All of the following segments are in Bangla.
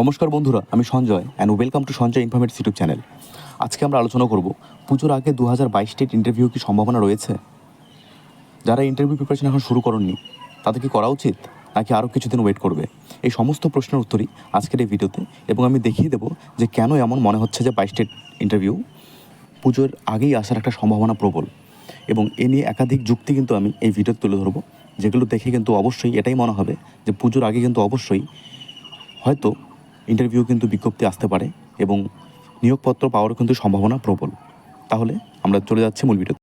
নমস্কার বন্ধুরা, আমি Sanjay and welcome to Sanjay informative YouTube channel আজকে আমরা আলোচনা করব, পুজোর আগে দু হাজার বাইশ স্টেট ইন্টারভিউ কি সম্ভাবনা রয়েছে? যারা ইন্টারভিউ প্রিপারেশন এখন শুরু করেননি তাদের কি করা উচিত, নাকি আরও কিছুদিন ওয়েট করবে? এই সমস্ত প্রশ্নের উত্তরই আজকের এই ভিডিওতে এবং আমি দেখিয়ে দেবো যে কেন এমন মনে হচ্ছে যে বাইশ স্টেট ইন্টারভিউ পুজোর আগেই আসার একটা সম্ভাবনা প্রবল। এবং এ নিয়ে একাধিক যুক্তি কিন্তু আমি এই ভিডিওতে তুলে ধরবো, যেগুলো দেখে কিন্তু অবশ্যই এটাই মনে হবে যে পুজোর আগে কিন্তু অবশ্যই হয়তো ইন্টারভিউ কিন্তু বিজ্ঞপ্তি আসতে পারে এবং নিয়োগপত্র পাওয়ারও কিন্তু সম্ভাবনা প্রবল। তাহলে আমরা চলে যাচ্ছি মূল ভিডিও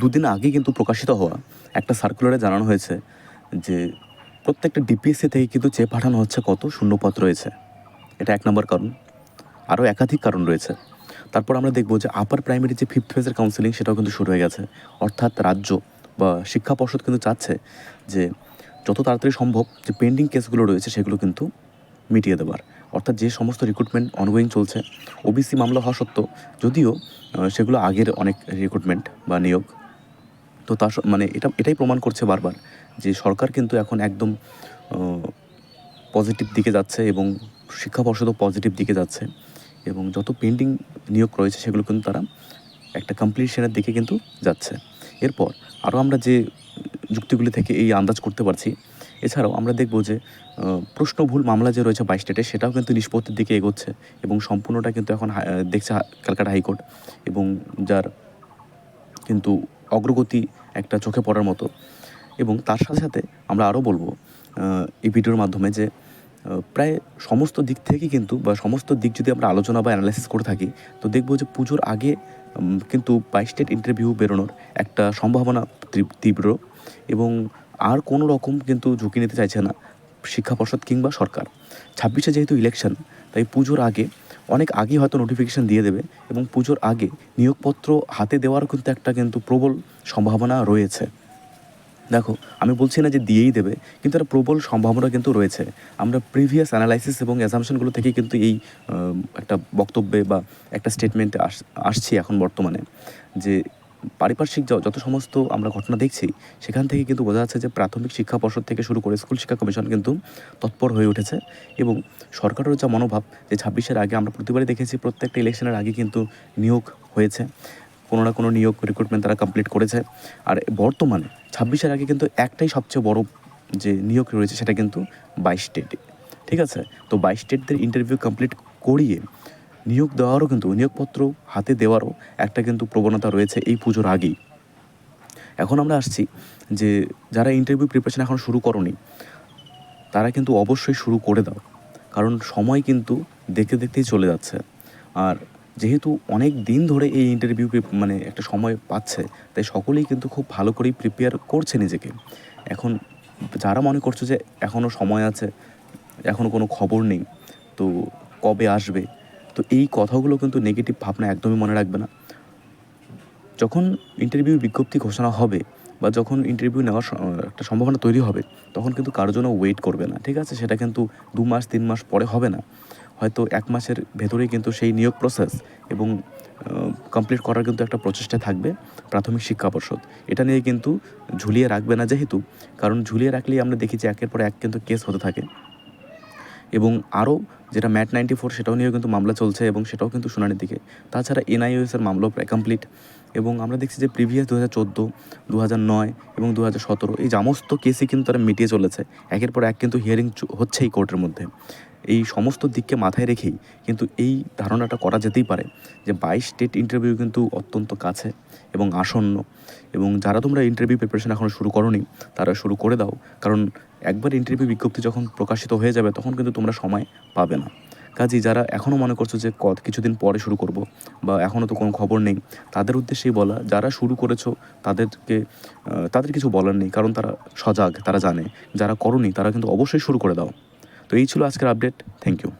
দুদিন আগে কিন্তু প্রকাশিত হওয়া একটা সার্কুলারে জানানো হয়েছে যে প্রত্যেকটা ডিপিএসসি থেকে কিন্তু চেয়ে পাঠানো হচ্ছে কত শূন্যপদ রয়েছে। এটা এক নম্বর কারণ। আরও একাধিক কারণ রয়েছে। তারপর আমরা দেখব যে আপার প্রাইমারি যে ফিফথ ফেজের কাউন্সিলিং সেটাও কিন্তু শুরু হয়ে গেছে। অর্থাৎ রাজ্য বা শিক্ষা পর্ষদ কিন্তু চাচ্ছে যে যত তাড়াতাড়ি সম্ভব যে পেন্ডিং কেসগুলো রয়েছে সেগুলো কিন্তু মিটিয়ে দেওয়ার অর্থাৎ যে সমস্ত রিক্রুটমেন্ট অনগোয়িং চলছে ওবিসি মামলা হওয়া সত্ত্বেও যদিও সেগুলো আগের অনেক রিক্রুটমেন্ট বা নিয়োগ। তো তার মানে এটা, এটাই প্রমাণ করছে বারবার যে সরকার কিন্তু এখন একদম পজিটিভ দিকে যাচ্ছে এবং শিক্ষা পর্ষদও পজিটিভ দিকে যাচ্ছে এবং যত পেন্ডিং নিয়োগ রয়েছে সেগুলো কিন্তু তারা একটা কমপ্লিশনের দিকে কিন্তু যাচ্ছে। এরপর আরও আমরা যে যুক্তিগুলি থেকে এই আন্দাজ করতে পারছি এছাড়াও আমরা দেখব যে প্রশ্নভুল মামলা যে রয়েছে বাইশ স্টেটে, সেটাও কিন্তু নিষ্পত্তির দিকে এগোচ্ছে এবং সম্পূর্ণটা কিন্তু এখন দেখছে ক্যালকাটা হাইকোর্ট এবং যার কিন্তু অগ্রগতি একটা চোখে পড়ার মতো। এবং তার সাথে সাথে আমরা আরও বলব এই ভিডিওর মাধ্যমে যে প্রায় সমস্ত দিক থেকে কিন্তু বা সমস্ত দিক যদি আমরা আলোচনা বা অ্যানালাইসিস করে থাকি, তো দেখব যে পুজোর আগে কিন্তু বাইশ স্টেট ইন্টারভিউ বেরোনোর একটা সম্ভাবনা তীব্র এবং আর কোনো রকম কিন্তু ঝুঁকি নিতে চাইছে না শিক্ষা পর্ষদ কিংবা সরকার। ছাব্বিশে যেহেতু ইলেকশন তাই পুজোর আগে, অনেক আগে হয়তো নোটিফিকেশান দিয়ে দেবে এবং পুজোর আগে নিয়োগপত্র হাতে দেওয়ারও কিন্তু একটা কিন্তু প্রবল সম্ভাবনা রয়েছে। দেখো, আমি বলছি না যে দিয়েই দেবে, কিন্তু একটা প্রবল সম্ভাবনা কিন্তু রয়েছে। আমরা প্রিভিয়াস অ্যানালাইসিস এবং অ্যাজামশনগুলো থেকে কিন্তু এই একটা বক্তব্যে বা একটা স্টেটমেন্টে আস, আসছি এখন বর্তমানে যে পারিপার্শ্বিক যত সমস্ত আমরা ঘটনা দেখছি, সেখান থেকে কিন্তু বোঝা যাচ্ছে যে প্রাথমিক শিক্ষা পর্ষদ থেকে শুরু করে স্কুল শিক্ষা কমিশন কিন্তু তৎপর হয়ে উঠেছে এবং সরকারের যা মনোভাব যে ছাব্বিশের আগে আমরা প্রতিবারই দেখেছি প্রত্যেকটা ইলেকশনের আগে কিন্তু নিয়োগ হয়েছে। কোনো না কোনো নিয়োগ রিক্রুটমেন্ট তারা কমপ্লিট করেছে। আর বর্তমানে ছাব্বিশের আগে কিন্তু একটাই সবচেয়ে বড় যে নিয়োগ রয়েছে সেটা কিন্তু বাইশ স্টেটে ঠিক আছে? তো বাইশ স্টেটদের ইন্টারভিউ কমপ্লিট করিয়ে নিয়োগ দেওয়ারও কিন্তু, নিয়োগপত্র হাতে দেওয়ারও একটা কিন্তু প্রবণতা রয়েছে এই পুজোর আগেই। এখন আমরা আসছি যে, যারা ইন্টারভিউ প্রিপারেশন এখন শুরু করনি, তারা কিন্তু অবশ্যই শুরু করে দাও। কারণ সময় কিন্তু দেখতে দেখতেই চলে যাচ্ছে। আর যেহেতু অনেক দিন ধরে এই ইন্টারভিউ মানে একটা সময় পাচ্ছে, তাই সকলেই কিন্তু খুব ভালো করেই প্রিপেয়ার করছে নিজেকে। এখন যারা মনে করছ যে এখনও সময় আছে এখনও কোনো খবর নেই, তো কবে আসবে তো এই কথাগুলো কিন্তু নেগেটিভ ভাবনা একদমই মনে রাখবে না। যখন ইন্টারভিউ বিজ্ঞপ্তি ঘোষণা হবে বা যখন ইন্টারভিউ নেওয়ার একটা সম্ভাবনা তৈরি হবে, তখন কিন্তু কারোর জন্য ওয়েট করবে না, ঠিক আছে? সেটা কিন্তু দু মাস, তিন মাস পরে হবে না। হয়তো এক মাসের ভেতরেই কিন্তু সেই নিয়োগ প্রসেস এবং কমপ্লিট করার কিন্তু একটা প্রচেষ্টা থাকবে প্রাথমিক শিক্ষা পর্ষদ। এটা নিয়ে কিন্তু ঝুলিয়ে রাখবে না যেহেতু, কারণ ঝুলিয়ে রাখলেই আমরা দেখি যে একের পর এক কিন্তু কেস হতে থাকে। এবং আরও যেটা ম্যাট নাইনটি ফোর সেটাও নিয়েও কিন্তু মামলা চলছে এবং সেটাও কিন্তু শুনানির দিকে। তাছাড়া এনআইওএস এর মামলাও প্রায় কমপ্লিট এবং আমরা দেখছি যে প্রিভিয়াস দু হাজার চোদ্দ দু হাজার নয় এবং দু হাজার সতেরো এই সমস্ত কেসই কিন্তু তারা মিটিয়ে চলেছে। একের পর এক কিন্তু হিয়ারিং হচ্ছে এই কোর্টের মধ্যে। এই সমস্ত দিককে মাথায় রেখেই কিন্তু এই ধারণাটা করা যেতেই পারে যে বাইশ স্টেট ইন্টারভিউ কিন্তু অত্যন্ত কাছে এবং আসন্ন। এবং যারা তোমরা ইন্টারভিউ প্রিপারেশন এখনও শুরু করোনি, তারা শুরু করে দাও। কারণ একবার ইন্টারভিউ বিজ্ঞপ্তি যখন প্রকাশিত হয়ে যাবে, তখন কিন্তু তোমরা সময় পাবে না। কাজেই যারা এখনও মনে করছ যে কত কিছুদিন পরে শুরু করব বা এখনও তো কোনো খবর নেই, তাদের উদ্দেশ্যেই বলা, যারা শুরু করেছ তাদেরকে তাদের কিছু বলার নেই, কারণ তারা সজাগ, তারা জানে। যারা করনি, তারা কিন্তু অবশ্যই শুরু করে দাও। তো এই ছিল আজকের আপডেট থ্যাংক ইউ